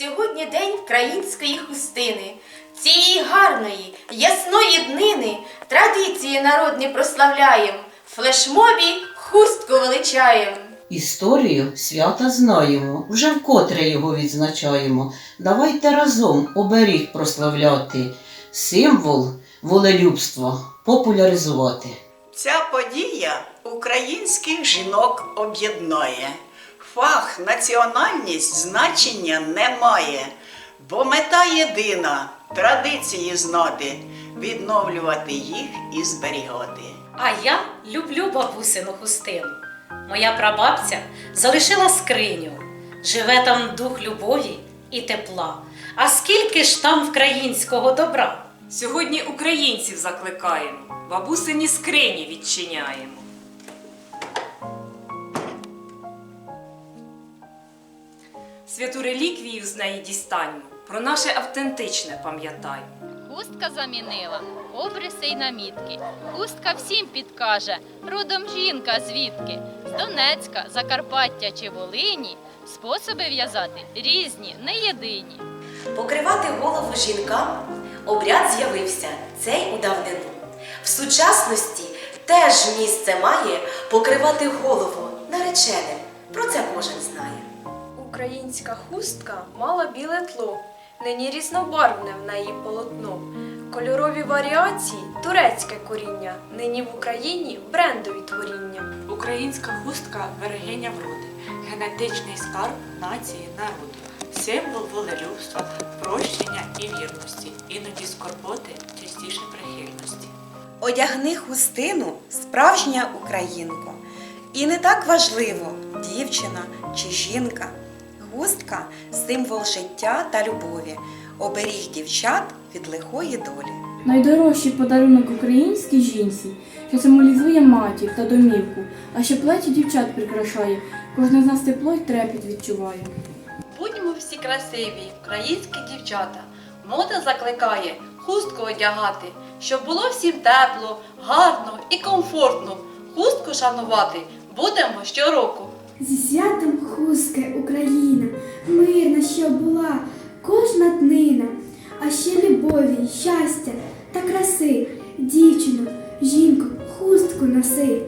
Сьогодні день української хустини, цієї гарної, ясної днини традиції народні прославляєм, флешмобі хустку величаєм. Історію свята знаємо, вже вкотре його відзначаємо. Давайте разом оберіг прославляти, символ волелюбства популяризувати. Ця подія українських жінок об'єднає. Фах, національність значення не має, бо мета єдина традиції знати, відновлювати їх і зберігати. А я люблю бабусину хустину. Моя прабабця залишила скриню. Живе там дух любові і тепла. А скільки ж там українського добра? Сьогодні українців закликаємо, бабусині скрині відчиняємо. Святу реліквію з неї дістаньмо, про наше автентичне пам'ятаймо. Хустка замінила обриси й намітки. Хустка всім підкаже, родом жінка звідки? З Донецька, Закарпаття чи Волині. Способи в'язати різні, не єдині. Покривати голову жінкам обряд з'явився цей у давнину. В сучасності теж місце має покривати голову нареченим. Про це кожен знає. Українська хустка мала біле тло, нині різнобарвне в неї полотно. Кольорові варіації турецьке коріння, нині в Україні брендові творіння. Українська хустка берегиня вроди, генетичний скарб нації народу, символ волелюбства, прощення і вірності, іноді скорботи, частіше прихильності. Одягни хустину справжня українко. І не так важливо, дівчина чи жінка. Хустка символ життя та любові, оберіг дівчат від лихої долі. Найдорожчий подарунок українській жінці, що символізує матір та домівку, а ще плечі дівчат прикрашає. Кожна з нас тепло й трепет відчуває. Будьмо всі красиві, українські дівчата. Мода закликає хустку одягати, щоб було всім тепло, гарно і комфортно. Хустку шанувати будемо щороку. Зі святом хустке Україна, мирна, що була кожна днина, а ще любові, щастя та краси, дівчину, жінку, хустку носи.